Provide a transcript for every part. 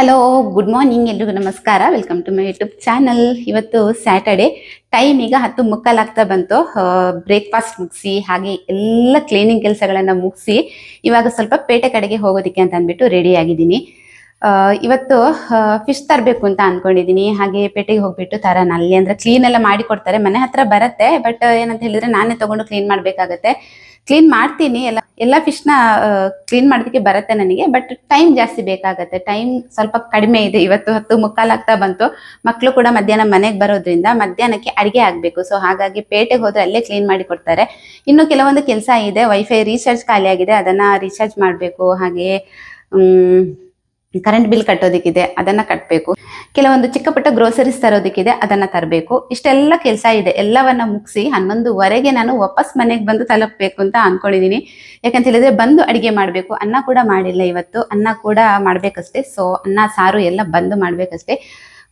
Hello good morning ಎಲ್ರಿಗೂ ನಮಸ್ಕಾರ. Welcome to my YouTube channel ಇವತ್ತು ಸ್ಯಾಟರ್ಡೆ ಟೈಮ್ ಈಗ ಹತ್ತು ಮುಕ್ಕಾಲಾಗ್ತಾ ಬಂತು. ಬ್ರೇಕ್ಫಾಸ್ಟ್ ಮುಗಿಸಿ, ಹಾಗೆ ಎಲ್ಲ ಕ್ಲೀನಿಂಗ್ ಕೆಲಸಗಳನ್ನ ಮುಗಿಸಿ, ಇವಾಗ ಸ್ವಲ್ಪ ಪೇಟೆ ಕಡೆಗೆ ಹೋಗೋದಕ್ಕೆ ಅಂತ ಅಂದ್ಬಿಟ್ಟು ರೆಡಿ ಆಗಿದ್ದೀನಿ. ಇವತ್ತು ಫಿಶ್ ತರಬೇಕು ಅಂತ ಅನ್ಕೊಂಡಿದೀನಿ. ಹಾಗೆ ಪೇಟೆಗೆ ಹೋಗ್ಬಿಟ್ಟು ತರೋಣ. ಅಲ್ಲಿ ಅಂದ್ರೆ ಕ್ಲೀನ್ ಎಲ್ಲ ಮಾಡಿ ಕೊಡ್ತಾರೆ. ಮನೆ ಹತ್ರ ಬರತ್ತೆ ಬಟ್ ಏನಂತ ಹೇಳಿದ್ರೆ ನಾನೇ ತಗೊಂಡು ಕ್ಲೀನ್ ಮಾಡ್ಬೇಕಾಗತ್ತೆ. ಕ್ಲೀನ್ ಮಾಡ್ತೀನಿ. ಎಲ್ಲ ಎಲ್ಲ ನ ಕ್ಲೀನ್ ಮಾಡೋದಕ್ಕೆ ಬರುತ್ತೆ ನನಗೆ ಬಟ್ ಟೈಮ್ ಜಾಸ್ತಿ ಬೇಕಾಗತ್ತೆ. ಟೈಮ್ ಸ್ವಲ್ಪ ಕಡಿಮೆ ಇದೆ. ಇವತ್ತು ಹತ್ತು ಮುಕ್ಕಾಲಾಗ್ತಾ ಬಂತು. ಮಕ್ಕಳು ಕೂಡ ಮಧ್ಯಾಹ್ನ ಮನೆಗೆ ಬರೋದ್ರಿಂದ ಮಧ್ಯಾಹ್ನಕ್ಕೆ ಅಡಿಗೆ ಆಗಬೇಕು. ಸೊ ಹಾಗಾಗಿ ಪೇಟೆಗೆ ಹೋದ್ರೆ ಅಲ್ಲೇ ಕ್ಲೀನ್ ಮಾಡಿ ಕೊಡ್ತಾರೆ. ಇನ್ನು ಕೆಲವೊಂದು ಕೆಲಸ ಇದೆ. ವೈಫೈ ರೀಚಾರ್ಜ್ ಖಾಲಿ ಆಗಿದೆ ಅದನ್ನ ರೀಚಾರ್ಜ್ ಮಾಡಬೇಕು. ಹಾಗೆ ಕರೆಂಟ್ ಬಿಲ್ ಕಟ್ಟೋದಕ್ಕಿದೆ, ಅದನ್ನ ಕಟ್ಟಬೇಕು ಕೆಲವೊಂದು ಚಿಕ್ಕ ಪುಟ್ಟ ಗ್ರೋಸರೀಸ್ ತರೋದಕ್ಕಿದೆ, ಅದನ್ನ ತರಬೇಕು. ಇಷ್ಟೆಲ್ಲ ಕೆಲಸ ಇದೆ, ಎಲ್ಲವನ್ನ ಮುಗಿಸಿ ಹನ್ನೊಂದುವರೆಗೆ ನಾನು ವಾಪಸ್ ಮನೆಗೆ ಬಂದು ತಲುಪಬೇಕು ಅಂತ ಅನ್ಕೊಂಡಿದೀನಿ. ಯಾಕಂತ ಹೇಳಿದ್ರೆ ಬಂದು ಅಡಿಗೆ ಮಾಡಬೇಕು, ಅನ್ನ ಕೂಡ ಮಾಡಿಲ್ಲ ಇವತ್ತು. ಅನ್ನ ಕೂಡ ಮಾಡ್ಬೇಕಷ್ಟೇ ಸೊ ಅನ್ನ, ಸಾರು ಎಲ್ಲ ಬಂದು ಮಾಡ್ಬೇಕಷ್ಟೇ.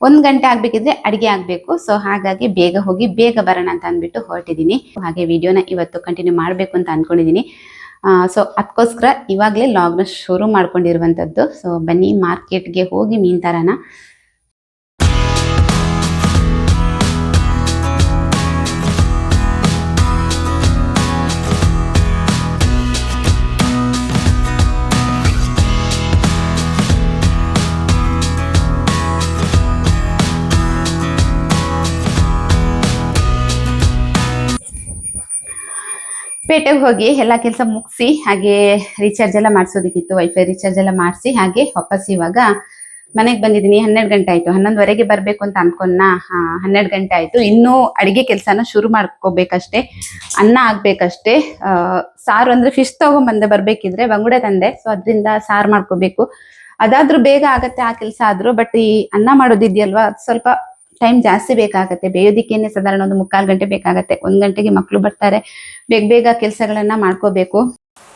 ಒಂದ್ ಗಂಟೆ ಆಗ್ಬೇಕಿದ್ರೆ ಅಡಿಗೆ ಆಗ್ಬೇಕು ಸೊ ಹಾಗಾಗಿ ಬೇಗ ಹೋಗಿ ಬೇಗ ಬರೋಣ ಅಂತ ಅಂದ್ಬಿಟ್ಟು ಹೊರಟಿದ್ದೀನಿ ಹಾಗೆ ವಿಡಿಯೋನ ಇವತ್ತು ಕಂಟಿನ್ಯೂ ಮಾಡಬೇಕು ಅಂತ ಅನ್ಕೊಂಡಿದೀನಿ. ಸೊ ಅದಕ್ಕೋಸ್ಕರ ಇವಾಗಲೇ ಲಾಗ್ನ ಶುರು ಮಾಡ್ಕೊಂಡಿರುವಂಥದ್ದು ಸೊ ಬನ್ನಿ ಮಾರ್ಕೆಟ್ಗೆ ಹೋಗಿ ಮೀನ್ ತರೋಣ. ಪೇಟೆಗೆ ಹೋಗಿ ಎಲ್ಲ ಕೆಲಸ ಮುಗಿಸಿ ಹಾಗೆ ರೀಚಾರ್ಜ್ ಎಲ್ಲ ಮಾಡಿಸೋದಕ್ಕಿತ್ತು ವೈಫೈ ರೀಚಾರ್ಜ್ ಎಲ್ಲ ಮಾಡಿಸಿ ಹಾಗೆ ವಾಪಸ್ ಇವಾಗ ಮನೆಗೆ ಬಂದಿದ್ದೀನಿ. ಹನ್ನೆರಡು ಗಂಟೆ ಆಯ್ತು. ಹನ್ನೊಂದುವರೆಗೆ ಬರಬೇಕು ಅಂತ ಅನ್ಕೊಂಡ ಹನ್ನೆರಡು ಗಂಟೆ ಆಯ್ತು. ಇನ್ನೂ ಅಡುಗೆ ಕೆಲಸನ ಶುರು ಮಾಡ್ಕೋಬೇಕಷ್ಟೇ. ಅನ್ನ ಆಗಬೇಕಷ್ಟೇ. ಸಾರು ಅಂದ್ರೆ ಫಿಶ್ ತೊಗೊಂಬಂದೆ ಬರಬೇಕಿದ್ರೆ ಬಂಗುಡೆ ತಂದೆ. ಸೊ ಅದರಿಂದ ಸಾರು ಮಾಡ್ಕೋಬೇಕು. ಅದಾದ್ರೂ ಬೇಗ ಆಗತ್ತೆ ಆ ಕೆಲಸ ಆದ್ರೂ ಬಟ್ ಈ ಅನ್ನ ಮಾಡೋದಿದೆಯಲ್ವಾ? ಅದು ಸ್ವಲ್ಪ ಟೈಮ್ ಜಾಸ್ತಿ ಬೇಕಾಗತ್ತೆ. ಬೇಯೋದಿಕ್ಕೇನೆ ಸಾಧಾರಣ ಒಂದು ಮುಕ್ಕಾಲು ಗಂಟೆ ಬೇಕಾಗತ್ತೆ. ಒಂದ್ ಗಂಟೆಗೆ ಮಕ್ಕಳು ಬರ್ತಾರೆ. ಬೇಗ ಬೇಗ ಕೆಲಸಗಳನ್ನ ಮಾಡ್ಕೋಬೇಕು.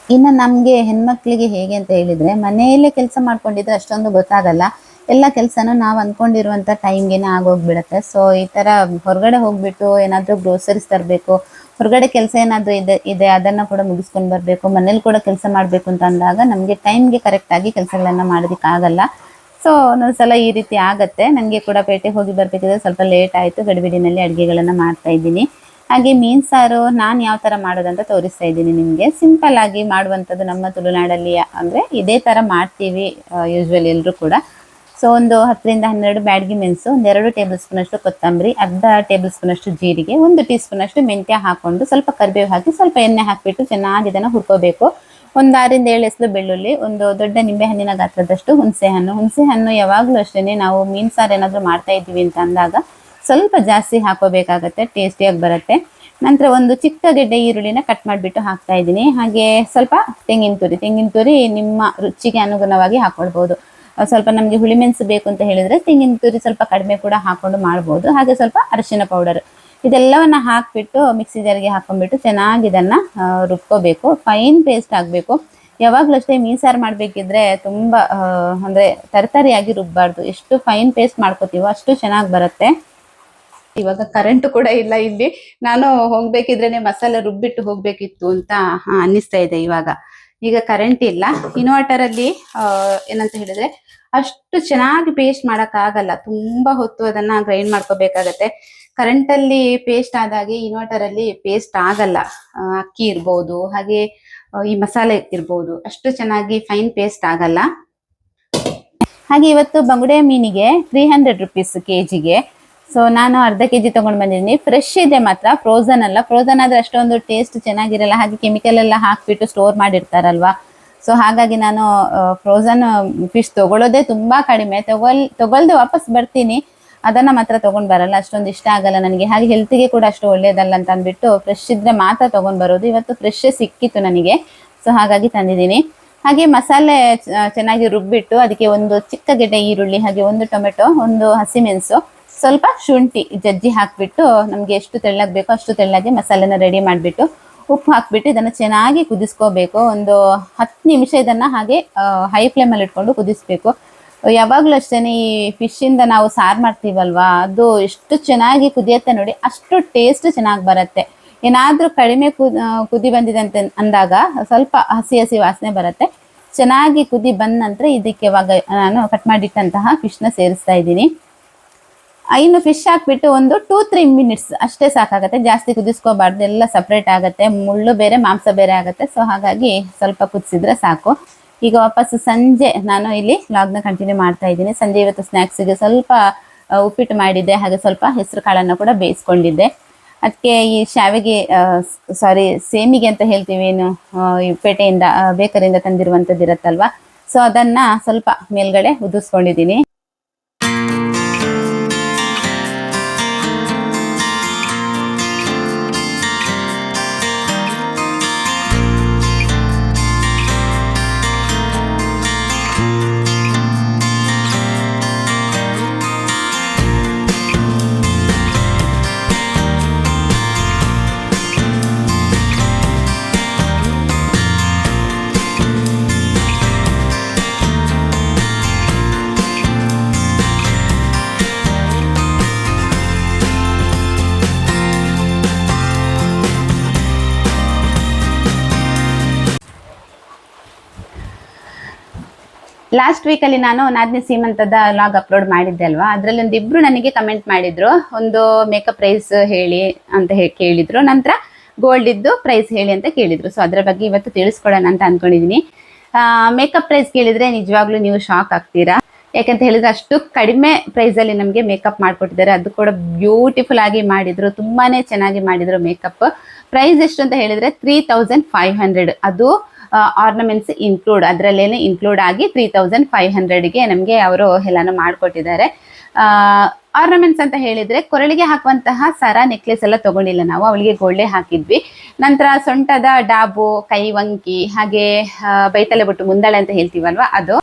ಇನ್ನು ನಮ್ಗೆ ಹೆಣ್ಮಕ್ಳಿಗೆ ಹೇಗೆ ಅಂತ ಹೇಳಿದ್ರೆ, ಮನೆಯಲ್ಲೇ ಕೆಲಸ ಮಾಡ್ಕೊಂಡಿದ್ರೆ ಅಷ್ಟೊಂದು ಗೊತ್ತಾಗಲ್ಲ. ಎಲ್ಲ ಕೆಲಸನೂ ನಾವು ಅನ್ಕೊಂಡಿರುವಂತ ಟೈಮ್ಗೆನೆ ಆಗೋಗ್ಬಿಡತ್ತೆ. ಸೊ ಈ ತರ ಹೊರಗಡೆ ಹೋಗ್ಬಿಟ್ಟು ಏನಾದ್ರೂ ಗ್ರೋಸರೀಸ್ ತರಬೇಕು, ಹೊರಗಡೆ ಕೆಲಸ ಏನಾದ್ರೂ ಇದೆ ಇದೆ, ಅದನ್ನ ಕೂಡ ಮುಗಿಸ್ಕೊಂಡು ಬರ್ಬೇಕು, ಮನೇಲಿ ಕೂಡ ಕೆಲಸ ಮಾಡ್ಬೇಕು ಅಂತ ಅಂದಾಗ ನಮ್ಗೆ ಟೈಮ್ಗೆ ಕರೆಕ್ಟ್ ಆಗಿ ಕೆಲಸಗಳನ್ನ ಮಾಡೋದಿಕ್ ಆಗಲ್ಲ ಸೊ ಒಂದೊಂದ್ಸಲ ಈ ರೀತಿ ಆಗುತ್ತೆ. ನನಗೆ ಕೂಡ ಪೇಟೆಗೆ ಹೋಗಿ ಬರಬೇಕಿದ್ರೆ ಸ್ವಲ್ಪ ಲೇಟ್ ಆಯಿತು. ಗಡಿಬಿಡಿನಲ್ಲಿ ಅಡುಗೆಗಳನ್ನು ಮಾಡ್ತಾ ಇದ್ದೀನಿ. ಹಾಗೆ ಮೀನ್ ಸಾರು ನಾನು ಯಾವ ಥರ ಮಾಡೋದಂತ ತೋರಿಸ್ತಾ ಇದ್ದೀನಿ ನಿಮಗೆ. ಸಿಂಪಲ್ ಆಗಿ ಮಾಡುವಂಥದ್ದು ನಮ್ಮ ತುಳುನಾಡಲ್ಲಿ ಅಂದರೆ ಇದೇ ಥರ ಮಾಡ್ತೀವಿ ಯೂಶ್ವಲಿ ಎಲ್ಲರೂ ಕೂಡ. ಸೊ ಒಂದು ಹತ್ತರಿಂದ ಹನ್ನೆರಡು ಬ್ಯಾಡ್ಗಿ ಮೆಣಸು ಒಂದೆರಡು ಟೇಬಲ್ ಸ್ಪೂನಷ್ಟು ಕೊತ್ತಂಬರಿ, ಅರ್ಧ ಟೇಬಲ್ ಸ್ಪೂನಷ್ಟು ಜೀರಿಗೆ, ಒಂದು ಟೀ ಸ್ಪೂನಷ್ಟು ಮೆಂತ್ಯ ಹಾಕ್ಕೊಂಡು ಸ್ವಲ್ಪ ಕರಿಬೇವು ಹಾಕಿ ಸ್ವಲ್ಪ ಎಣ್ಣೆ ಹಾಕಿಬಿಟ್ಟು ಚೆನ್ನಾಗಿ ಇದನ್ನು ಹುರ್ಕೋಬೇಕು. ಒಂದು ಆರಿಂದ ಏಳು ಎಸಲು ಬೆಳ್ಳುಳ್ಳಿ, ಒಂದು ದೊಡ್ಡ ನಿಂಬೆ ಹಣ್ಣಿನ ಗಾತ್ರದಷ್ಟು ಹುಣಸೆ ಹಣ್ಣು ಹುಣಸೆ ಹಣ್ಣು ಯಾವಾಗಲೂ ಅಷ್ಟೇ ನಾವು ಮೀನ್ ಸಾರು ಏನಾದರೂ ಮಾಡ್ತಾ ಇದ್ದೀವಿ ಅಂತ ಅಂದಾಗ ಸ್ವಲ್ಪ ಜಾಸ್ತಿ ಹಾಕೋಬೇಕಾಗತ್ತೆ, ಟೇಸ್ಟಿಯಾಗಿ ಬರುತ್ತೆ. ನಂತರ ಒಂದು ಚಿಕ್ಕ ಗೆಡ್ಡೆ ಈರುಳ್ಳಿನ ಕಟ್ ಮಾಡಿಬಿಟ್ಟು ಹಾಕ್ತಾ ಇದ್ದೀನಿ. ಹಾಗೆ ಸ್ವಲ್ಪ ತೆಂಗಿನ ತುರಿ. ತೆಂಗಿನ ತುರಿ ನಿಮ್ಮ ರುಚಿಗೆ ಅನುಗುಣವಾಗಿ ಹಾಕೊಳ್ಬೋದು. ಸ್ವಲ್ಪ ನಮಗೆ ಹುಳಿಮೆಣಸು ಬೇಕು ಅಂತ ಹೇಳಿದ್ರೆ ತೆಂಗಿನ ತುರಿ ಸ್ವಲ್ಪ ಕಡಿಮೆ ಕೂಡ ಹಾಕೊಂಡು ಮಾಡ್ಬೋದು. ಹಾಗೆ ಸ್ವಲ್ಪ ಅರಿಶಿನ ಪೌಡರ್. ಇದೆಲ್ಲವನ್ನ ಹಾಕ್ಬಿಟ್ಟು ಮಿಕ್ಸಿ ಜಾರಿಗೆ ಹಾಕೊಂಡ್ಬಿಟ್ಟು ಚೆನ್ನಾಗಿ ಇದನ್ನ ರುಬ್ಕೋಬೇಕು. ಫೈನ್ ಪೇಸ್ಟ್ ಆಗಬೇಕು. ಯಾವಾಗ್ಲೂ ಅಷ್ಟೇ ಮೀನ್ ಮಾಡ್ಬೇಕಿದ್ರೆ ಮಾಡಬೇಕಿದ್ರೆ ಅಂದ್ರೆ ತರತರಿಯಾಗಿ ರುಬ್ಬಾರ್ದು. ಎಷ್ಟು ಫೈನ್ ಪೇಸ್ಟ್ ಮಾಡ್ಕೋತೀವೋ ಅಷ್ಟು ಚೆನ್ನಾಗಿ ಬರುತ್ತೆ. ಇವಾಗ ಕರೆಂಟ್ ಕೂಡ ಇಲ್ಲ ಇಲ್ಲಿ. ನಾನು ಹೋಗ್ಬೇಕಿದ್ರೇನೆ ಮಸಾಲೆ ರುಬ್ಬಿಟ್ಟು ಹೋಗ್ಬೇಕಿತ್ತು ಅಂತ ಅನ್ನಿಸ್ತಾ ಇದೆ ಇವಾಗ. ಈಗ ಕರೆಂಟ್ ಇಲ್ಲ. ಇನ್ವರ್ಟರ್ ಅಲ್ಲಿ ಏನಂತ ಹೇಳಿದ್ರೆ ಅಷ್ಟು ಚೆನ್ನಾಗಿ ಪೇಸ್ಟ್ ಮಾಡಕ್ ಆಗಲ್ಲ ತುಂಬಾ ಹೊತ್ತು ಅದನ್ನ ಗ್ರೈಂಡ್ ಮಾಡ್ಕೋಬೇಕಾಗತ್ತೆ. ಕರೆಂಟ್ ಅಲ್ಲಿ ಪೇಸ್ಟ್ ಆದಾಗೆ ಇನ್ವರ್ಟರ್ ಅಲ್ಲಿ ಪೇಸ್ಟ್ ಆಗಲ್ಲ. ಅಕ್ಕಿ ಇರ್ಬೋದು, ಹಾಗೆ ಈ ಮಸಾಲೆ ಇರ್ಬೋದು. ಅಷ್ಟು ಚೆನ್ನಾಗಿ ಫೈನ್ ಪೇಸ್ಟ್ ಆಗಲ್ಲ. ಹಾಗೆ ಇವತ್ತು ಬಂಗುಡೆ ಮೀನಿಗೆ ತ್ರೀ ಹಂಡ್ರೆಡ್ ರುಪೀಸ್ ಕೆಜಿಗೆ. ಸೊ ನಾನು ಅರ್ಧ ಕೆಜಿ ತಗೊಂಡ್ ಬಂದಿದ್ದೀನಿ. ಫ್ರೆಶ್ ಇದೆ ಮಾತ್ರ ಫ್ರೋಸನ್ ಅಲ್ಲ. ಫ್ರೋಸನ್ ಆದ್ರೆ ಅಷ್ಟೊಂದು ಟೇಸ್ಟ್ ಚೆನ್ನಾಗಿರಲ್ಲ. ಹಾಗೆ ಕೆಮಿಕಲ್ ಎಲ್ಲ ಹಾಕ್ಬಿಟ್ಟು ಸ್ಟೋರ್ ಮಾಡಿರ್ತಾರಲ್ವಾ? ಸೊ ಹಾಗಾಗಿ ನಾನು ಫ್ರೋಸನ್ ಫಿಶ್ ತಗೊಳ್ಳೋದೇ ತುಂಬಾ ಕಡಿಮೆ. ತಗೊಲ್ ತಗೊಳ್ದೆ ವಾಪಸ್ ಬರ್ತೀನಿ. ಅದನ್ನ ಮಾತ್ರ ತಗೊಂಡ್ ಬರಲ್ಲ, ಅಷ್ಟೊಂದು ಇಷ್ಟ ಆಗಲ್ಲ ನನಗೆ. ಹಾಗೆ ಹೆಲ್ತಿಗೆ ಕೂಡ ಅಷ್ಟು ಒಳ್ಳೇದಲ್ಲ ಅಂತ ಅಂದ್ಬಿಟ್ಟು ಫ್ರೆಶ್ ಇದ್ರೆ ಮಾತ್ರ ತಗೊಂಡ್ ಬರೋದು. ಇವತ್ತು ಫ್ರೆಶ್ ಸಿಕ್ಕಿತ್ತು ನನಗೆ. ಸೊ ಹಾಗಾಗಿ ತಂದಿದ್ದೀನಿ. ಹಾಗೆ ಮಸಾಲೆ ಚೆನ್ನಾಗಿ ರುಬ್ಬಿಟ್ಟು ಅದಕ್ಕೆ ಒಂದು ಚಿಕ್ಕ ಗೆಡ್ಡೆ ಈರುಳ್ಳಿ, ಹಾಗೆ ಒಂದು ಟೊಮೆಟೊ, ಒಂದು ಹಸಿಮೆಣಸು ಸ್ವಲ್ಪ ಶುಂಠಿ ಜಜ್ಜಿ ಹಾಕ್ಬಿಟ್ಟು ನಮ್ಗೆ ಎಷ್ಟು ತೆಳ್ಳಗೆ ಬೇಕೋ ಅಷ್ಟು ತೆಳ್ಳಗೆ ಮಸಾಲೆನ ರೆಡಿ ಮಾಡಿಬಿಟ್ಟು ಉಪ್ಪು ಹಾಕ್ಬಿಟ್ಟು ಇದನ್ನು ಚೆನ್ನಾಗಿ ಕುದಿಸ್ಕೋಬೇಕು. ಒಂದು ಹತ್ತು ನಿಮಿಷ ಇದನ್ನ ಹಾಗೆ ಹೈ ಫ್ಲೇಮಲ್ಲಿ ಇಟ್ಕೊಂಡು ಕುದಿಸ್ಬೇಕು. ಯಾವಾಗ್ಲೂ ಅಷ್ಟೇನೆ ಈ ಫಿಶ್ ಇಂದ ನಾವು ಸಾರು ಮಾಡ್ತೀವಲ್ವಾ? ಅದು ಎಷ್ಟು ಚೆನ್ನಾಗಿ ಕುದಿಯತ್ತೆ ನೋಡಿ, ಅಷ್ಟು ಟೇಸ್ಟ್ ಚೆನ್ನಾಗಿ ಬರುತ್ತೆ. ಏನಾದ್ರೂ ಕಡಿಮೆ ಕುದ್- ಬಂದಿದೆ ಅಂತ ಅಂದಾಗ ಸ್ವಲ್ಪ ಹಸಿ ಹಸಿ ವಾಸನೆ ಬರುತ್ತೆ. ಚೆನ್ನಾಗಿ ಕುದಿ ಬಂದ ನಂತರ ಇದಕ್ಕೆ ಇವಾಗ ನಾನು ಕಟ್ ಮಾಡಿಟ್ಟಂತಹ ಫಿಶ್ನ ಸೇರಿಸ್ತಾ ಇದ್ದೀನಿ. ಇನ್ನು ಫಿಶ್ ಹಾಕ್ಬಿಟ್ಟು ಒಂದು ಟೂ ತ್ರೀ ಮಿನಿಟ್ಸ್ ಅಷ್ಟೇ ಸಾಕಾಗತ್ತೆ. ಜಾಸ್ತಿ ಕುದಿಸ್ಕೋಬಾರ್ದು, ಎಲ್ಲ ಸಪ್ರೇಟ್ ಆಗುತ್ತೆ. ಮುಳ್ಳು ಬೇರೆ, ಮಾಂಸ ಬೇರೆ ಆಗುತ್ತೆ. ಸೊ ಹಾಗಾಗಿ ಸ್ವಲ್ಪ ಕುದಿಸಿದ್ರೆ ಸಾಕು. ಈಗ ವಾಪಸ್ ಸಂಜೆ ನಾನು ಇಲ್ಲಿ ಲಾಗ್ನ ಕಂಟಿನ್ಯೂ ಮಾಡ್ತಾ ಇದ್ದೀನಿ. ಸಂಜೆ ಇವತ್ತು ಸ್ನ್ಯಾಕ್ಸಿಗೆ ಸ್ವಲ್ಪ ಉಪ್ಪಿಟ್ಟು ಮಾಡಿದ್ದೆ, ಹಾಗೆ ಸ್ವಲ್ಪ ಹೆಸರು ಕಾಳನ್ನು ಕೂಡ ಬೇಯಿಸ್ಕೊಂಡಿದ್ದೆ. ಅದಕ್ಕೆ ಈ ಶಾವಿಗೆ ಸಾರಿ ಸೇಮಿಗೆ ಅಂತ ಹೇಳ್ತೀವಿ, ಏನು ಈ ಪೇಟೆಯಿಂದ ಬೇಕರಿಂದ ತಂದಿರುವಂಥದ್ದು ಇರುತ್ತಲ್ವ ಸೊ ಅದನ್ನು ಸ್ವಲ್ಪ ಮೇಲ್ಗಡೆ ಉದಿಸ್ಕೊಂಡಿದ್ದೀನಿ ಲಾಸ್ಟ್ ವೀಕಲ್ಲಿ ನಾನು ನಾದಿನಿ ಸೀಮಂತದ ಲಾಗ್ ಅಪ್ಲೋಡ್ ಮಾಡಿದ್ದೆ ಅಲ್ವಾ? ಅದರಲ್ಲಿ ಒಂದು ನನಗೆ ಕಮೆಂಟ್ ಮಾಡಿದ್ರು. ಒಂದು ಮೇಕಪ್ ಪ್ರೈಸ್ ಹೇಳಿ ಅಂತ ಕೇಳಿದ್ರು. ನಂತರ ಗೋಲ್ಡ್ ಇದ್ದು ಪ್ರೈಸ್ ಹೇಳಿ ಅಂತ ಕೇಳಿದ್ರು. ಸೊ ಅದರ ಬಗ್ಗೆ ಇವತ್ತು ತಿಳಿಸ್ಕೊಡೋಣ ಅಂತ ಅನ್ಕೊಂಡಿದೀನಿ. ಮೇಕಪ್ ಪ್ರೈಸ್ ಕೇಳಿದ್ರೆ ನಿಜವಾಗ್ಲೂ ನೀವು ಶಾಕ್ ಆಗ್ತೀರಾ? ಯಾಕಂತ ಹೇಳಿದ್ರೆ ಅಷ್ಟು ಕಡಿಮೆ ಪ್ರೈಸ್ ಅಲ್ಲಿ ನಮಗೆ ಮೇಕಪ್ ಮಾಡ್ಕೊಟ್ಟಿದ್ದಾರೆ. ಅದು ಕೂಡ ಬ್ಯೂಟಿಫುಲ್ ಆಗಿ ಮಾಡಿದ್ರು. ತುಂಬಾನೇ ಚೆನ್ನಾಗಿ ಮಾಡಿದ್ರು ಮೇಕಪ್ ಪ್ರೈಸ್ ಎಷ್ಟು ಅಂತ ಹೇಳಿದ್ರೆ ತ್ರೀ ತೌಸಂಡ್ ಫೈವ್ ಹಂಡ್ರೆಡ್ ಅದು ಆರ್ನಮೆಂಟ್ಸ್ ಇನ್ಕ್ಲೂಡ್ ಅದರಲ್ಲೇನೆ ಇನ್ಕ್ಲೂಡ್ ಆಗಿ ತ್ರೀ ತೌಸಂಡ್ ಫೈವ್ ಹಂಡ್ರೆಡ್ಗೆ ನಮಗೆ ಅವರು ಎಲ್ಲಾನು ಮಾಡಿಕೊಟ್ಟಿದ್ದಾರೆ. ಆರ್ನಮೆಂಟ್ಸ್ ಅಂತ ಹೇಳಿದ್ರೆ ಕೊರಳಿಗೆ ಹಾಕುವಂತಹ ಸರ ನೆಕ್ಲೆಸ್ ಎಲ್ಲ ತಗೊಂಡಿಲ್ಲ ನಾವು, ಅವಳಿಗೆ ಗೋಲ್ಡೆ ಹಾಕಿದ್ವಿ. ನಂತರ ಸೊಂಟದ ಡಾಬು ಕೈವಂಕಿ ಹಾಗೆ ಬೈತಲೆ ಬಿಟ್ಟು ಮುಂದಾಳೆ ಅಂತ ಹೇಳ್ತೀವಲ್ವಾ, ಅದು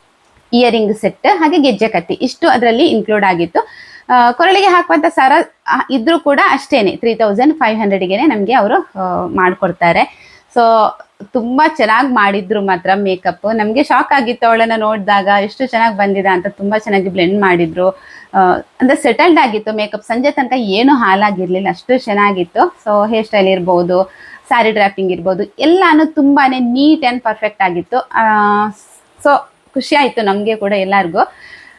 ಇಯರಿಂಗ್ ಸೆಟ್ ಹಾಗೆ ಗೆಜ್ಜೆ ಕತ್ತಿ ಇಷ್ಟು ಅದರಲ್ಲಿ ಇನ್ಕ್ಲೂಡ್ ಆಗಿತ್ತು. ಕೊರಳಿಗೆ ಹಾಕುವಂತ ಸರ ಇದ್ರೂ ಕೂಡ ಅಷ್ಟೇನೆ ತ್ರೀ ತೌಸಂಡ್ ಫೈವ್ ಹಂಡ್ರೆಡ್ಗೆ ನಮಗೆ ಅವರು ಮಾಡಿಕೊಡ್ತಾರೆ. ಸೊ ತುಂಬಾ ಚೆನ್ನಾಗಿ ಮಾಡಿದ್ರು ಮಾತ್ರ ಮೇಕಪ್. ನಮಗೆ ಶಾಕ್ ಆಗಿತ್ತು ಅವಳನ್ನ ನೋಡಿದಾಗ ಎಷ್ಟು ಚೆನ್ನಾಗಿ ಬಂದಿದೆ ಅಂತ ತುಂಬಾ ಚೆನ್ನಾಗಿ ಬ್ಲೆಂಡ್ ಮಾಡಿದ್ರು. ಅಂದ್ರೆ ಸೆಟಲ್ಡ್ ಆಗಿತ್ತು ಮೇಕಪ್. ಸಂಜೆ ತನಕ ಏನು ಹಾಲಾಗಿರ್ಲಿಲ್ಲ ಅಷ್ಟು ಚೆನ್ನಾಗಿತ್ತು. ಸೊ ಹೇರ್ ಸ್ಟೈಲ್ ಇರ್ಬೋದು ಸ್ಯಾರಿ ಡ್ರಾಪಿಂಗ್ ಇರ್ಬೋದು, ಎಲ್ಲಾನು ತುಂಬಾನೇ ನೀಟ್ ಆ್ಯಂಡ್ ಪರ್ಫೆಕ್ಟ್ ಆಗಿತ್ತು. ಸೊ ಖುಷಿ ಆಯ್ತು ನಮಗೆ ಕೂಡ ಎಲ್ಲಾರ್ಗು.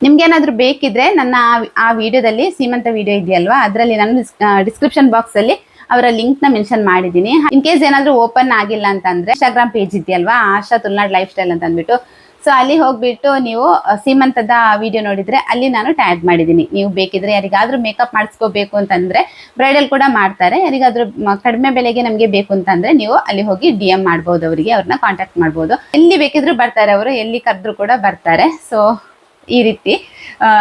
ನಿಮ್ಗೆ ಏನಾದ್ರು ಬೇಕಿದ್ರೆ ನನ್ನ ಆ- ಆ ವಿಡಿಯೋದಲ್ಲಿ ಸೀಮಂತ ವಿಡಿಯೋ ಇದೆಯಲ್ವಾ? ಅದರಲ್ಲಿ ನಾನು ಡಿಸ್ಕ್ರಿಪ್ಷನ್ ಬಾಕ್ಸ್ ಅಲ್ಲಿ ಅವರ ಲಿಂಕ್ನ ಮೆನ್ಷನ್ ಮಾಡಿದೀನಿ ಇನ್ ಕೇಸ್ ಏನಾದ್ರೂ ಓಪನ್ ಆಗಿಲ್ಲ ಅಂತಂದ್ರೆ ಇನ್ಸ್ಟಾಗ್ರಾಮ್ ಪೇಜ್ ಇದೆಯಲ್ವಾ? ಆಶಾ ತುಲ್ನಾಡ್ ಲೈಫ್ ಸ್ಟೈಲ್ ಅಂತ ಅಂದ್ಬಿಟ್ಟು. ಸೊ, ಅಲ್ಲಿ ಹೋಗ್ಬಿಟ್ಟು ನೀವು ಸೀಮಂತದ ವಿಡಿಯೋ ನೋಡಿದ್ರೆ ಅಲ್ಲಿ ನಾನು ಟ್ಯಾಗ್ ಮಾಡಿದ್ದೀನಿ. ನೀವು ಬೇಕಿದ್ರೆ ಯಾರಿಗಾದ್ರೂ ಮೇಕಪ್ ಮಾಡಿಸ್ಕೋಬೇಕು ಅಂತಂದ್ರೆ ಬ್ರೈಡಲ್ ಕೂಡ ಮಾಡ್ತಾರೆ. ಯಾರಿಗಾದ್ರೂ ಕಡಿಮೆ ಬೆಲೆಗೆ ನಮಗೆ ಬೇಕು ಅಂತಂದ್ರೆ ನೀವು ಅಲ್ಲಿ ಹೋಗಿ ಡಿ ಎಂ ಮಾಡ್ಬೋದು ಅವರಿಗೆ, ಅವ್ರನ್ನ ಕಾಂಟ್ಯಾಕ್ಟ್ ಮಾಡ್ಬೋದು. ಎಲ್ಲಿ ಬೇಕಿದ್ರು ಬರ್ತಾರೆ ಅವರು, ಎಲ್ಲಿ ಕರೆದ್ರು ಕೂಡ ಬರ್ತಾರೆ. ಸೊ ಈ ರೀತಿ.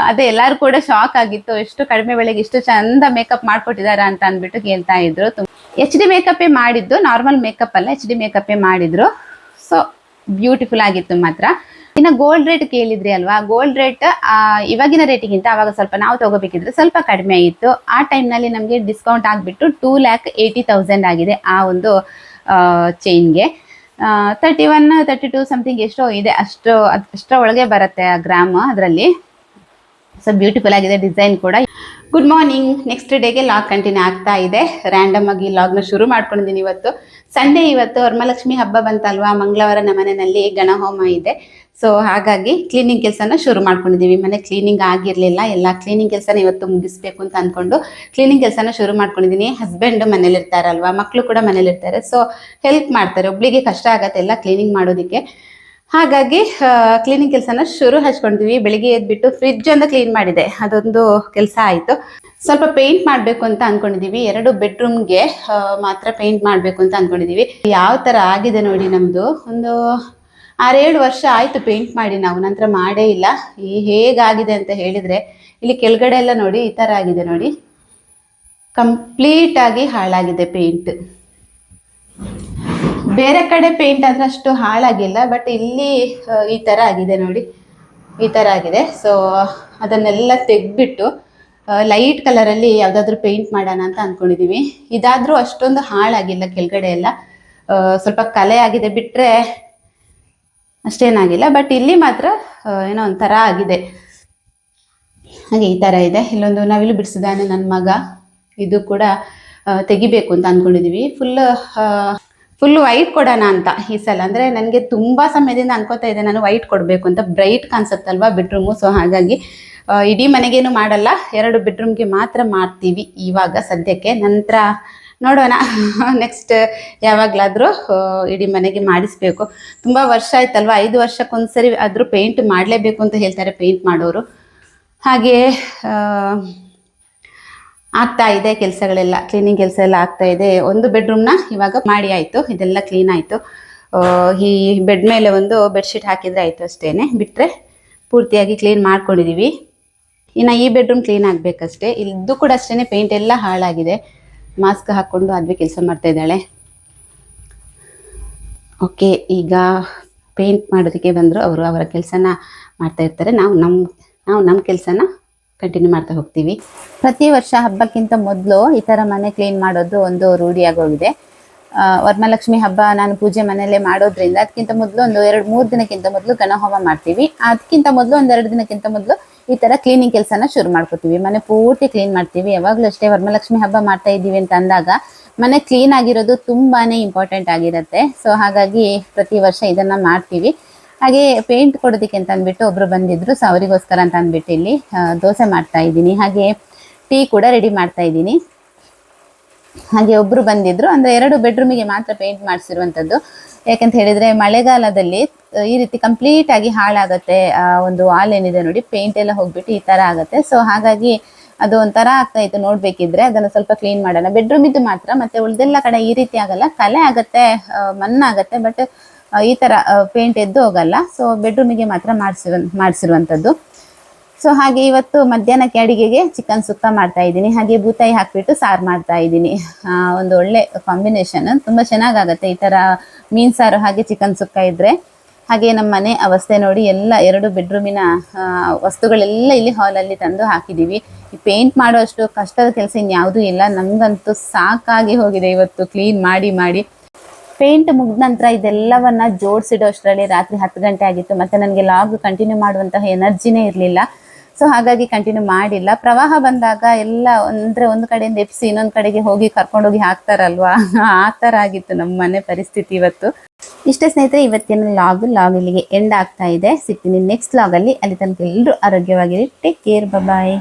ಅದೇ ಎಲ್ಲರೂ ಕೂಡ ಶಾಕ್ ಆಗಿತ್ತು. ಎಷ್ಟು ಕಡಿಮೆ ಬೆಲೆಗೆ ಇಷ್ಟು ಚಂದ ಮೇಕಪ್ ಮಾಡ್ಕೊಟ್ಟಿದಾರ ಅಂತ ಅಂದ್ಬಿಟ್ಟು ಕೇಳ್ತಾ ಇದ್ರು. ಎಚ್ ಡಿ ಮೇಕಪ್ಪೇ ಮಾಡಿದ್ದು ನಾರ್ಮಲ್ ಮೇಕಪ್ ಅಲ್ಲ ಎಚ್ ಡಿ ಮೇಕಪ್ಪೇ ಮಾಡಿದ್ರು. ಸೊ ಬ್ಯೂಟಿಫುಲ್ ಆಗಿತ್ತು ಮಾತ್ರ. ಇನ್ನು ಗೋಲ್ಡ್ ರೇಟ್ ಕೇಳಿದ್ರಿ ಅಲ್ವಾ? ಗೋಲ್ಡ್ ರೇಟ್ ಇವಾಗಿನ ರೇಟಿಗಿಂತ ಅವಾಗ ಸ್ವಲ್ಪ ನಾವು ತಗೋಬೇಕಿದ್ರೆ ಸ್ವಲ್ಪ ಕಡಿಮೆ ಇತ್ತು ಆ ಟೈಮ್ನಲ್ಲಿ ನಮಗೆ ಡಿಸ್ಕೌಂಟ್ ಆಗಿಬಿಟ್ಟು ಟೂ ಲ್ಯಾಕ್ ಏಯ್ಟಿ ತೌಸಂಡ್ ಆಗಿದೆ ಆ ಒಂದು ಚೈನ್ಗೆ thirty one thirty two something ಎಷ್ಟೋ ಇದೆ. ಅಷ್ಟು, ಅಷ್ಟರ ಒಳಗೆ ಬರುತ್ತೆ ಆ ಗ್ರಾಮ್ ಅದರಲ್ಲಿ. ಸೊ ಬ್ಯೂಟಿಫುಲ್ ಆಗಿದೆ ಡಿಸೈನ್ ಕೂಡ. ಗುಡ್ ಮಾರ್ನಿಂಗ್ ನೆಕ್ಸ್ಟ್ ಡೇಗೆ ಲಾಗ್ ಕಂಟಿನ್ಯೂ ಆಗ್ತಾ ಇದೆ. ರ್ಯಾಂಡಮ್ ಆಗಿ ಲಾಗ್ನ ಶುರು ಮಾಡ್ಕೊಂಡಿದ್ದೀನಿ ಇವತ್ತು. ಸಂಡೇ ಇವತ್ತು ವರಮಹಾಲಕ್ಷ್ಮಿ ಹಬ್ಬ ಬಂತಲ್ವಾ? ಮಂಗಳವಾರ ನಮ್ಮನೆಯಲ್ಲಿ ಗಣಹೋಮ ಇದೆ. ಸೊ ಹಾಗಾಗಿ ಕ್ಲೀನಿಂಗ್ ಕೆಲಸನ ಶುರು ಮಾಡ್ಕೊಂಡಿದ್ದೀವಿ ಮನೆ ಕ್ಲೀನಿಂಗ್ ಆಗಿರಲಿಲ್ಲ, ಎಲ್ಲ ಕ್ಲೀನಿಂಗ್ ಕೆಲಸನ ಇವತ್ತು ಮುಗಿಸ್ಬೇಕು ಅಂತ ಅಂದ್ಕೊಂಡು ಕ್ಲೀನಿಂಗ್ ಕೆಲಸನ ಶುರು ಮಾಡ್ಕೊಂಡಿದ್ದೀನಿ ಹಸ್ಬೆಂಡ್ ಮನೇಲಿ ಇರ್ತಾರಲ್ವಾ ಮಕ್ಕಳು ಕೂಡ ಮನೇಲಿ ಇರ್ತಾರೆ ಸೊ ಹೆಲ್ಪ್ ಮಾಡ್ತಾರೆ. ಒಬ್ಳಿಗೆ ಕಷ್ಟ ಆಗತ್ತೆ ಎಲ್ಲ ಕ್ಲೀನಿಂಗ್ ಮಾಡೋದಕ್ಕೆ. ಹಾಗಾಗಿ ಕ್ಲೀನಿಂಗ್ ಕೆಲಸನ ಶುರು ಹಚ್ಕೊಂಡಿದ್ವಿ. ಬೆಳಿಗ್ಗೆ ಎದ್ಬಿಟ್ಟು ಫ್ರಿಜ್ ಅಂತ ಕ್ಲೀನ್ ಮಾಡಿದೆ. ಅದೊಂದು ಕೆಲಸ ಆಯಿತು. ಸ್ವಲ್ಪ ಪೇಂಟ್ ಮಾಡಬೇಕು ಅಂತ ಅನ್ಕೊಂಡಿದ್ದೀವಿ ಎರಡು ಬೆಡ್ರೂಮ್ಗೆ ಮಾತ್ರ ಪೇಂಟ್ ಮಾಡಬೇಕು ಅಂತ ಅನ್ಕೊಂಡಿದ್ದೀವಿ ಯಾವ ಥರ ಆಗಿದೆ ನೋಡಿ ನಮ್ಮದು ಒಂದು ಆರೇಳು ವರ್ಷ ಆಯಿತು ಪೇಂಟ್ ಮಾಡಿ ನಾವು, ನಂತರ ಮಾಡೇ ಇಲ್ಲ. ಈ ಹೇಗಾಗಿದೆ ಅಂತ ಹೇಳಿದರೆ, ಇಲ್ಲಿ ಕೆಳಗಡೆ ಎಲ್ಲ ನೋಡಿ, ಈ ಥರ ಆಗಿದೆ ನೋಡಿ. ಕಂಪ್ಲೀಟ್ ಆಗಿ ಹಾಳಾಗಿದೆ ಪೇಂಟ್ ಬೇರೆ ಕಡೆ ಪೇಂಟ್ ಆದ್ರೆ ಅಷ್ಟು ಹಾಳಾಗಿಲ್ಲ ಬಟ್ ಇಲ್ಲಿ ಈ ತರ ಆಗಿದೆ ನೋಡಿ. ಈ ತರ ಆಗಿದೆ. ಸೊ ಅದನ್ನೆಲ್ಲ ತೆಗ್ದ್ಬಿಟ್ಟು ಲೈಟ್ ಕಲರಲ್ಲಿ ಯಾವ್ದಾದ್ರು ಪೇಂಟ್ ಮಾಡೋಣ ಅಂತ ಅನ್ಕೊಂಡಿದೀವಿ. ಇದಾದ್ರೂ ಅಷ್ಟೊಂದು ಹಾಳಾಗಿಲ್ಲ ಕೆಳಗಡೆ ಎಲ್ಲ. ಸ್ವಲ್ಪ ಕಲೆ ಆಗಿದೆ. ಬಿಟ್ರೆ ಅಷ್ಟೇನಾಗಿಲ್ಲ ಬಟ್ ಇಲ್ಲಿ ಮಾತ್ರ ಏನೋ ಒಂಥರ ಆಗಿದೆ. ಹಾಗೆ ಈ ಥರ ಇದೆ. ಇಲ್ಲೊಂದು ನವಿಲು ಬಿಡಿಸಿದಾನೆ ನನ್ನ ಮಗ. ಇದು ಕೂಡ ತೆಗಿಬೇಕು ಅಂತ ಅಂದ್ಕೊಂಡಿದ್ದೀವಿ ಫುಲ್ ಫುಲ್ ವೈಟ್ ಕೊಡೋಣ ಅಂತ ಈ ಸಲ. ಅಂದರೆ ನನಗೆ ತುಂಬ ಸಮಯದಿಂದ ಅನ್ಕೋತಾ ಇದೆ, ನಾನು ವೈಟ್ ಕೊಡಬೇಕು ಅಂತ. ಬ್ರೈಟ್ ಕಾಣಿಸುತ್ತಲ್ವಾ ಬೆಡ್ರೂಮು ಸೊ ಹಾಗಾಗಿ ಇಡೀ ಮನೆಗೇನು ಮಾಡಲ್ಲ. ಎರಡು ಬೆಡ್ರೂಮ್ಗೆ ಮಾತ್ರ ಮಾಡ್ತೀವಿ ಇವಾಗ ಸದ್ಯಕ್ಕೆ. ನಂತರ ನೋಡೋಣ. ನೆಕ್ಸ್ಟ್ ಯಾವಾಗಲಾದರೂ ಇಡೀ ಮನೆಗೆ ಮಾಡಿಸ್ಬೇಕು. ತುಂಬ ವರ್ಷ ಆಯ್ತಲ್ವಾ? ಐದು ವರ್ಷಕ್ಕೊಂದ್ಸರಿ ಆದರೂ ಪೇಂಟ್ ಮಾಡಲೇಬೇಕು ಅಂತ ಹೇಳ್ತಾರೆ ಪೇಂಟ್ ಮಾಡೋರು. ಹಾಗೆ ಆಗ್ತಾ ಇದೆ ಕೆಲಸಗಳೆಲ್ಲ. ಕ್ಲೀನಿಂಗ್ ಕೆಲಸ ಎಲ್ಲ ಆಗ್ತಾ ಇದೆ. ಒಂದು ಬೆಡ್ರೂಮ್ನ ಇವಾಗ ಮಾಡಿ ಆಯಿತು. ಇದೆಲ್ಲ ಕ್ಲೀನ್ ಆಯಿತು. ಈ ಬೆಡ್ ಮೇಲೆ ಒಂದು ಬೆಡ್ಶೀಟ್ ಹಾಕಿದರೆ ಆಯಿತು ಅಷ್ಟೇನೆ. ಬಿಟ್ಟರೆ ಪೂರ್ತಿಯಾಗಿ ಕ್ಲೀನ್ ಮಾಡ್ಕೊಂಡಿದ್ದೀವಿ ಇನ್ನು ಈ ಬೆಡ್ರೂಮ್ ಕ್ಲೀನ್ ಆಗಬೇಕಷ್ಟೇ. ಇದು ಕೂಡ ಅಷ್ಟೇ ಪೇಂಟ್ ಎಲ್ಲ ಹಾಳಾಗಿದೆ. ಮಾಸ್ಕ್ ಹಾಕ್ಕೊಂಡು ಅದ್ವಿ ಕೆಲಸ ಮಾಡ್ತಾ ಇದ್ದಾಳೆ. ಓಕೆ ಈಗ ಪೇಂಟ್ ಮಾಡೋದಕ್ಕೆ ಬಂದರು ಅವರು ಅವರ ಕೆಲಸನ ಮಾಡ್ತಾ ಇರ್ತಾರೆ. ನಾವು ನಮ್ಮ ನಾವು ನಮ್ಮ ಕೆಲಸನ ಕಂಟಿನ್ಯೂ ಮಾಡ್ತಾ ಹೋಗ್ತೀವಿ. ಪ್ರತಿ ವರ್ಷ ಹಬ್ಬಕ್ಕಿಂತ ಮೊದಲು ಈ ಥರ ಮನೆ ಕ್ಲೀನ್ ಮಾಡೋದು ಒಂದು ರೂಢಿಯಾಗೋಗಿದೆ ವರಮಹಾಲಕ್ಷ್ಮಿ ಹಬ್ಬ ನಾನು ಪೂಜೆ ಮನೆಯಲ್ಲೇ ಮಾಡೋದ್ರಿಂದ ಅದಕ್ಕಿಂತ ಮೊದಲು ಒಂದು ಎರಡು ಮೂರು ದಿನಕ್ಕಿಂತ ಮೊದಲು ಗಣಹೋಮ ಮಾಡ್ತೀವಿ. ಅದಕ್ಕಿಂತ ಮೊದಲು ಒಂದೆರಡು ದಿನಕ್ಕಿಂತ ಮೊದಲು ಈ ತರ ಕ್ಲೀನಿಂಗ್ ಕೆಲಸನ ಶುರು ಮಾಡ್ಕೋತೀವಿ. ಮನೆ ಪೂರ್ತಿ ಕ್ಲೀನ್ ಮಾಡ್ತೀವಿ. ಯಾವಾಗಲೂ ಅಷ್ಟೇ ವರಮಹಾಲಕ್ಷ್ಮಿ ಹಬ್ಬ ಮಾಡ್ತಾ ಇದ್ದೀವಿ ಅಂತ ಅಂದಾಗ ಮನೆ ಕ್ಲೀನ್ ಆಗಿರೋದು ತುಂಬಾನೇ ಇಂಪಾರ್ಟೆಂಟ್ ಆಗಿರುತ್ತೆ. ಸೊ ಹಾಗಾಗಿ ಪ್ರತಿ ವರ್ಷ ಇದನ್ನ ಮಾಡ್ತೀವಿ. ಹಾಗೆ ಪೇಂಟ್ ಕೊಡೋದಕ್ಕೆ ಅಂತ ಅಂದ್ಬಿಟ್ಟು ಒಬ್ರು ಬಂದಿದ್ರು. ಸೊ ಅವರಿಗೋಸ್ಕರ ಅಂತ ಅಂದ್ಬಿಟ್ಟು ಇಲ್ಲಿ ದೋಸೆ ಮಾಡ್ತಾ ಇದ್ದೀನಿ. ಹಾಗೆ ಟೀ ಕೂಡ ರೆಡಿ ಮಾಡ್ತಾ ಇದ್ದೀನಿ. ಹಾಗೆ ಒಬ್ರು ಬಂದಿದ್ರು. ಅಂದ್ರೆ ಎರಡು ಬೆಡ್ರೂಮಿಗೆ ಮಾತ್ರ ಪೇಂಟ್ ಮಾಡಿಸಿರುವಂತದ್ದು. ಯಾಕಂತ ಹೇಳಿದ್ರೆ ಮಳೆಗಾಲದಲ್ಲಿ ಈ ರೀತಿ ಕಂಪ್ಲೀಟ್ ಆಗಿ ಹಾಳಾಗತ್ತೆ ಆ ಒಂದು ವಾಲ್ ಏನಿದೆ ನೋಡಿ ಪೇಂಟ್ ಎಲ್ಲ ಹೋಗ್ಬಿಟ್ಟು ಈ ತರ ಆಗತ್ತೆ. ಸೊ ಹಾಗಾಗಿ ಅದು ಒಂಥರ ಆಗ್ತಾ ಇತ್ತು ನೋಡ್ಬೇಕಿದ್ರೆ, ಅದನ್ನ ಸ್ವಲ್ಪ ಕ್ಲೀನ್ ಮಾಡೋಣ. ಬೆಡ್ರೂಮ್ ಇದು ಮಾತ್ರ, ಮತ್ತೆ ಉಳ್ದೆಲ್ಲ ಕಡೆ ಈ ರೀತಿ ಆಗಲ್ಲ. ಕಲೆ ಆಗತ್ತೆ ಮಣ್ಣಾಗತ್ತೆ ಬಟ್ ಈ ತರ ಪೇಂಟ್ ಎದ್ದು ಹೋಗಲ್ಲ. ಸೊ ಬೆಡ್ರೂಮಿಗೆ ಮಾತ್ರ ಮಾಡಿಸಿರು ಮಾಡಿಸಿರುವಂಥದ್ದು ಸೊ ಹಾಗೆ ಇವತ್ತು ಮಧ್ಯಾಹ್ನಕ್ಕೆ ಅಡಿಗೆಗೆ ಚಿಕನ್ ಸುಕ್ಕ ಮಾಡ್ತಾ ಇದ್ದೀನಿ. ಹಾಗೆ ಬೂತಾಯಿ ಹಾಕ್ಬಿಟ್ಟು ಸಾರು ಮಾಡ್ತಾ ಇದ್ದೀನಿ. ಒಂದು ಒಳ್ಳೆ ಕಾಂಬಿನೇಷನ್ ತುಂಬ ಚೆನ್ನಾಗಾಗತ್ತೆ ಈ ಥರ ಮೀನ್ ಸಾರು ಹಾಗೆ ಚಿಕನ್ ಸುಕ್ಕ ಇದ್ರೆ. ಹಾಗೆ ನಮ್ಮ ಮನೆ ಅವಸ್ಥೆ ನೋಡಿ ಎಲ್ಲ ಎರಡು ಬೆಡ್ರೂಮಿನ ವಸ್ತುಗಳೆಲ್ಲ ಇಲ್ಲಿ ಹಾಲಲ್ಲಿ ತಂದು ಹಾಕಿದ್ದೀವಿ ಈ ಪೇಂಟ್ ಮಾಡುವಷ್ಟು ಕಷ್ಟದ ಕೆಲಸ ಇನ್ಯಾವುದೂ ಇಲ್ಲ. ನಮಗಂತೂ ಸಾಕಾಗಿ ಹೋಗಿದೆ ಇವತ್ತು ಕ್ಲೀನ್ ಮಾಡಿ ಮಾಡಿ. ಪೇಂಟ್ ಮುಗಿದ ನಂತರ ಇದೆಲ್ಲವನ್ನ ಜೋಡಿಸಿಡೋ ಅಷ್ಟರಲ್ಲಿ ರಾತ್ರಿ ಹತ್ತು ಗಂಟೆ ಆಗಿತ್ತು. ಮತ್ತೆ ನನಗೆ ಲಾಗ್ ಕಂಟಿನ್ಯೂ ಮಾಡುವಂತಹ ಎನರ್ಜಿನೇ ಇರಲಿಲ್ಲ. ಸೊ ಹಾಗಾಗಿ ಕಂಟಿನ್ಯೂ ಮಾಡಿಲ್ಲ. ಪ್ರವಾಹ ಬಂದಾಗ ಎಲ್ಲ ಅಂದ್ರೆ ಒಂದು ಕಡೆಯಿಂದ ಎಪ್ಸಿ ಇನ್ನೊಂದು ಕಡೆಗೆ ಹೋಗಿ ಕರ್ಕೊಂಡೋಗಿ ಹಾಕ್ತಾರಲ್ವಾ? ಆ ಥರ ಆಗಿತ್ತು ನಮ್ಮ ಮನೆ ಪರಿಸ್ಥಿತಿ ಇವತ್ತು. ಇಷ್ಟೇ ಸ್ನೇಹಿತರೆ, ಇವತ್ತಿನ ಲಾಗ್ ಲಾಗ್ ಇಲ್ಲಿಗೆ ಎಂಡ್ ಆಗ್ತಾ ಇದೆ. ಸಿಗ್ತೀನಿ ನೆಕ್ಸ್ಟ್ ಲಾಗಲ್ಲಿ. ಅಲ್ಲಿ ತನಕ ಎಲ್ಲರೂ ಆರೋಗ್ಯವಾಗಿರಿ. Take care bye